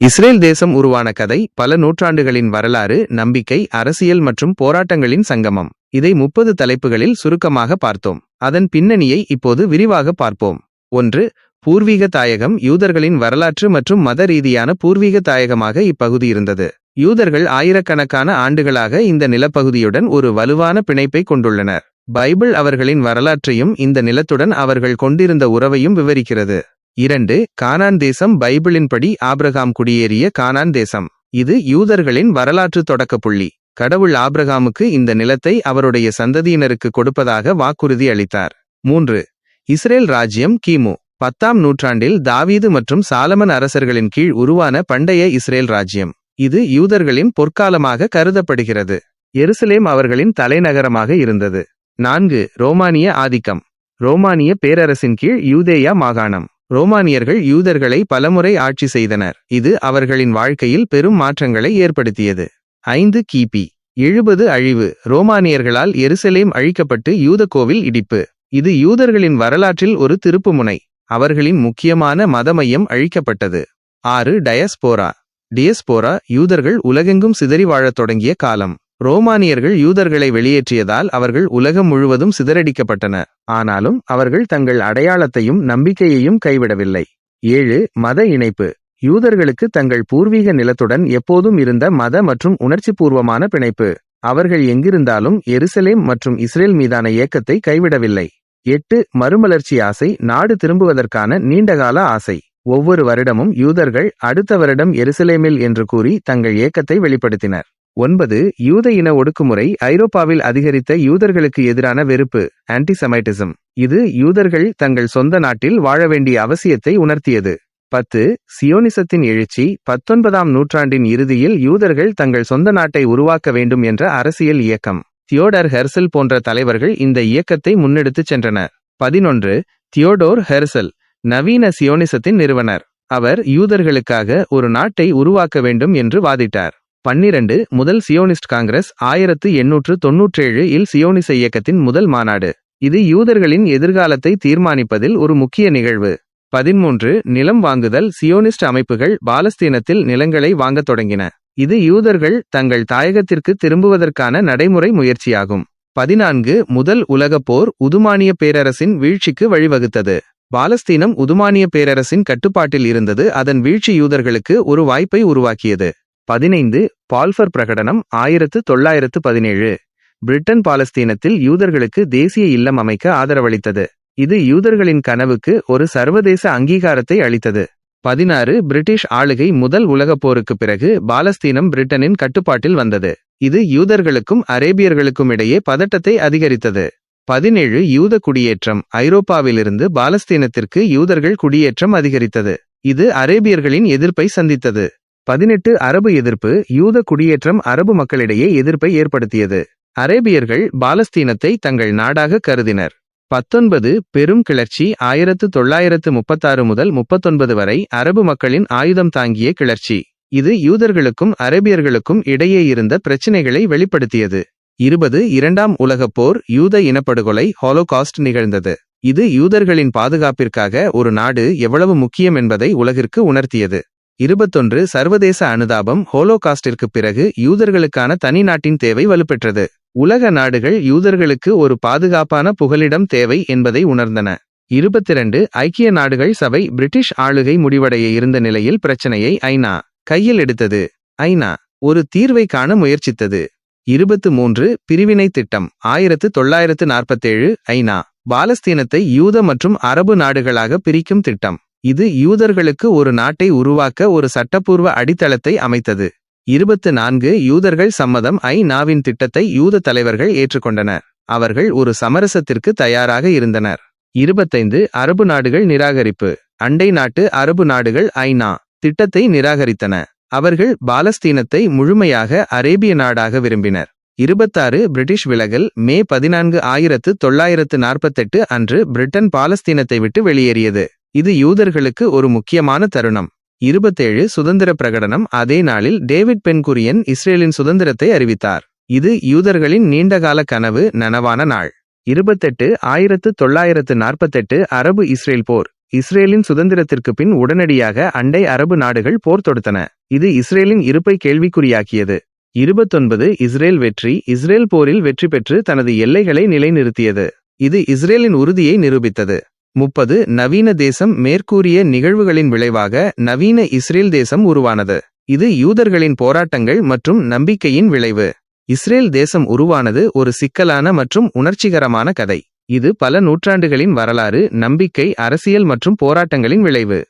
Israel தேசம் உருவான கதை பல நூற்றாண்டுகளின் வரலாறு நம்பிக்கை அரசியல் மற்றும் போராட்டங்களின் சங்கமம். இதை முப்பது தலைப்புகளில் சுருக்கமாக பார்த்தோம். அதன் பின்னணியை இப்போது விரிவாக பார்ப்போம். ஒன்று பூர்வீக தாயகம் யூதர்களின் வரலாற்று மற்றும் மத ரீதியான பூர்வீக தாயகமாக இப்பகுதி இருந்தது. யூதர்கள் ஆயிரக்கணக்கான ஆண்டுகளாக இந்த நிலப்பகுதியுடன் ஒரு வலுவான பிணைப்பை கொண்டுள்ளனர். பைபிள் அவர்களின் வரலாற்றையும் இந்த நிலத்துடன் அவர்கள் கொண்டிருந்த உறவையும் விவரிக்கிறது. இரண்டு கானான் தேசம் பைபிளின்படி ஆப்ரகாம் குடியேறிய கானான் தேசம். இது யூதர்களின் வரலாற்று தொடக்க புள்ளி. கடவுள் ஆப்ரகாமுக்கு இந்த நிலத்தை அவருடைய சந்ததியினருக்கு கொடுப்பதாக வாக்குறுதி அளித்தார். மூன்று இஸ்ரேல் ராஜ்யம் கிமு. பத்தாம் நூற்றாண்டில் தாவீது மற்றும் சாலமன் அரசர்களின் கீழ் உருவான பண்டைய இஸ்ரேல் ராஜ்யம். இது யூதர்களின் பொற்காலமாக கருதப்படுகிறது. எருசலேம் அவர்களின் தலைநகரமாக இருந்தது. நான்கு ரோமானிய ஆதிக்கம். ரோமானிய பேரரசின் கீழ் யூதேயா மாகாணம். ரோமானியர்கள் யூதர்களை பலமுறை ஆட்சி செய்தனர். இது அவர்களின் வாழ்க்கையில் பெரும் மாற்றங்களை ஏற்படுத்தியது. ஐந்து கிபி. எழுபது அழிவு. ரோமானியர்களால் எருசலேம் அழிக்கப்பட்டு யூத கோவில் இடிப்பு. இது யூதர்களின் வரலாற்றில் ஒரு திருப்புமுனை. அவர்களின் முக்கியமான மத மையம் அழிக்கப்பட்டது. ஆறு டயஸ்போரா. டியஸ்போரா யூதர்கள் உலகெங்கும் சிதறி வாழத் தொடங்கிய காலம். ரோமானியர்கள் யூதர்களை வெளியேற்றியதால் அவர்கள் உலகம் முழுவதும் சிதறடிக்கப்பட்டன. ஆனாலும் அவர்கள் தங்கள் அடையாளத்தையும் நம்பிக்கையையும் கைவிடவில்லை. ஏழு மத இணைப்பு. யூதர்களுக்கு தங்கள் பூர்வீக நிலத்துடன் எப்போதும் இருந்த மத மற்றும் உணர்ச்சிபூர்வமான பிணைப்பு. அவர்கள் எங்கிருந்தாலும் எருசலேம் மற்றும் இஸ்ரேல் மீதான இயக்கத்தை கைவிடவில்லை. எட்டு மறுமலர்ச்சி ஆசை நாடு திரும்புவதற்கான நீண்டகால ஆசை. ஒவ்வொரு வருடமும் யூதர்கள் அடுத்த வருடம் எருசலேமில் என்று கூறி தங்கள் இயக்கத்தை வெளிப்படுத்தினர். ஒன்பது யூத இன ஒடுக்குமுறை ஐரோப்பாவில் அதிகரித்த யூதர்களுக்கு எதிரான வெறுப்பு ஆன்டிசமைட்டிசம் இது யூதர்கள் தங்கள் சொந்த நாட்டில் வாழ வேண்டிய அவசியத்தை உணர்த்தியது. பத்து சியோனிசத்தின் எழுச்சி பத்தொன்பதாம் நூற்றாண்டின் இறுதியில் யூதர்கள் தங்கள் சொந்த நாட்டை உருவாக்க வேண்டும் என்ற அரசியல் இயக்கம். தியோடர் ஹெர்சல் போன்ற தலைவர்கள் இந்த இயக்கத்தை முன்னெடுத்துச் சென்றனர். பதினொன்று தியோடோர் ஹெர்சல் நவீன சியோனிசத்தின் நிறுவனர். அவர் யூதர்களுக்காக ஒரு நாட்டை உருவாக்க வேண்டும் என்று வாதிட்டார். பன்னிரண்டு முதல் சியோனிஸ்ட் காங்கிரஸ் ஆயிரத்து எண்ணூற்று தொன்னூற்றேழு இல் சியோனிச இயக்கத்தின் முதல் மாநாடு. இது யூதர்களின் எதிர்காலத்தை தீர்மானிப்பதில் ஒரு முக்கிய நிகழ்வு. பதிமூன்று நிலம் வாங்குதல் சியோனிஸ்ட் அமைப்புகள் பாலஸ்தீனத்தில் நிலங்களை வாங்கத் தொடங்கின. இது யூதர்கள் தங்கள் தாயகத்திற்கு திரும்புவதற்கான நடைமுறை முயற்சியாகும். பதினான்கு முதல் உலகப் போர் உதுமானிய பேரரசின் வீழ்ச்சிக்கு வழிவகுத்தது. பாலஸ்தீனம் உதுமானிய பேரரசின் கட்டுப்பாட்டில் இருந்தது அதன் வீழ்ச்சி யூதர்களுக்கு ஒரு வாய்ப்பை உருவாக்கியது. பதினைந்து பால்ஃபர் பிரகடனம் ஆயிரத்து தொள்ளாயிரத்து பதினேழு. பிரிட்டன் பாலஸ்தீனத்தில் யூதர்களுக்கு தேசிய இல்லம் அமைக்க ஆதரவளித்தது. இது யூதர்களின் கனவுக்கு ஒரு சர்வதேச அங்கீகாரத்தை அளித்தது. பதினாறு பிரிட்டிஷ் ஆளுகை முதல் உலகப் போருக்கு பிறகு பாலஸ்தீனம் பிரிட்டனின் கட்டுப்பாட்டில் வந்தது. இது யூதர்களுக்கும் அரேபியர்களுக்கும் இடையே பதட்டத்தை அதிகரித்தது. பதினேழு யூத குடியேற்றம் ஐரோப்பாவிலிருந்து பாலஸ்தீனத்திற்கு யூதர்கள் குடியேற்றம் அதிகரித்தது. இது அரேபியர்களின் எதிர்ப்பை சந்தித்தது. பதினெட்டு அரபு எதிர்ப்பு யூத குடியேற்றம் அரபு மக்களிடையே எதிர்ப்பை ஏற்படுத்தியது. அரேபியர்கள் பாலஸ்தீனத்தை தங்கள் நாடாக கருதினர். பத்தொன்பது பெரும் கிளர்ச்சி ஆயிரத்து தொள்ளாயிரத்து முப்பத்தாறு முதல் முப்பத்தொன்பது வரை அரபு மக்களின் ஆயுதம் தாங்கிய கிளர்ச்சி. இது யூதர்களுக்கும் அரேபியர்களுக்கும் இடையே இருந்த பிரச்சினைகளை வெளிப்படுத்தியது. இருபது இரண்டாம் உலகப் போர் யூத இனப்படுகொலை ஹாலோகாஸ்ட் நிகழ்ந்தது. இது யூதர்களின் பாதுகாப்பிற்காக ஒரு நாடு எவ்வளவு முக்கியம் என்பதை உலகிற்கு உணர்த்தியது. இருபத்தொன்று சர்வதேச அனுதாபம் ஹோலோகாஸ்டிற்கு பிறகு யூதர்களுக்கான தனி நாட்டின் தேவை வலுப்பெற்றது. உலக நாடுகள் யூதர்களுக்கு ஒரு பாதுகாப்பான புகலிடம் தேவை என்பதை உணர்ந்தன. இருபத்திரண்டு ஐக்கிய நாடுகள் சபை பிரிட்டிஷ் ஆளுகை முடிவடைய இருந்த நிலையில் பிரச்சனையை ஐநா கையில் எடுத்தது. ஐநா ஒரு தீர்வை காண முயற்சித்தது. இருபத்து மூன்று பிரிவினை திட்டம் ஆயிரத்து தொள்ளாயிரத்து நாற்பத்தேழு ஐநா பாலஸ்தீனத்தை யூத மற்றும் அரபு நாடுகளாக பிரிக்கும் திட்டம். இது யூதர்களுக்கு ஒரு நாட்டை உருவாக்க ஒரு சட்டப்பூர்வ அடித்தளத்தை அமைத்தது. இருபத்து நான்கு யூதர்கள் சம்மதம் ஐ நாவின் திட்டத்தை யூத தலைவர்கள் ஏற்றுக்கொண்டனர். அவர்கள் ஒரு சமரசத்திற்கு தயாராக இருந்தனர். இருபத்தைந்து அரபு நாடுகள் நிராகரிப்பு. அண்டை நாட்டு அரபு நாடுகள் ஐநா திட்டத்தை நிராகரித்தன. அவர்கள் பாலஸ்தீனத்தை முழுமையாக அரேபிய நாடாக விரும்பினர். இருபத்தாறு பிரிட்டிஷ் விலகல் மே பதினான்கு ஆயிரத்து தொள்ளாயிரத்து நாற்பத்தெட்டு அன்று பிரிட்டன் பாலஸ்தீனத்தை விட்டு வெளியேறியது. இது யூதர்களுக்கு ஒரு முக்கியமான தருணம். இருபத்தேழு சுதந்திர பிரகடனம் அதே நாளில் டேவிட் பென்குரியன் இஸ்ரேலின் சுதந்திரத்தை அறிவித்தார். இது யூதர்களின் நீண்டகால கனவு நனவான நாள். இருபத்தெட்டு ஆயிரத்து தொள்ளாயிரத்து நாற்பத்தெட்டு அரபு இஸ்ரேல் போர். இஸ்ரேலின் சுதந்திரத்திற்கு பின் உடனடியாக அண்டை அரபு நாடுகள் போர் தொடுத்தன. இது இஸ்ரேலின் இருப்பை கேள்விக்குறியாக்கியது. இருபத்தொன்பது இஸ்ரேல் வெற்றி இஸ்ரேல் போரில் வெற்றி பெற்று தனது எல்லைகளை நிலைநிறுத்தியது. இது இஸ்ரேலின் உறுதியை நிரூபித்தது. முப்பது நவீன தேசம் மேற்கூறிய நிகழ்வுகளின் விளைவாக நவீன இஸ்ரேல் தேசம் உருவானது. இது யூதர்களின் போராட்டங்கள் மற்றும் நம்பிக்கையின் விளைவு. இஸ்ரேல் தேசம் உருவானது ஒரு சிக்கலான மற்றும் உணர்ச்சிகரமான கதை. இது பல நூற்றாண்டுகளின் வரலாறு நம்பிக்கை அரசியல் மற்றும் போராட்டங்களின் விளைவு.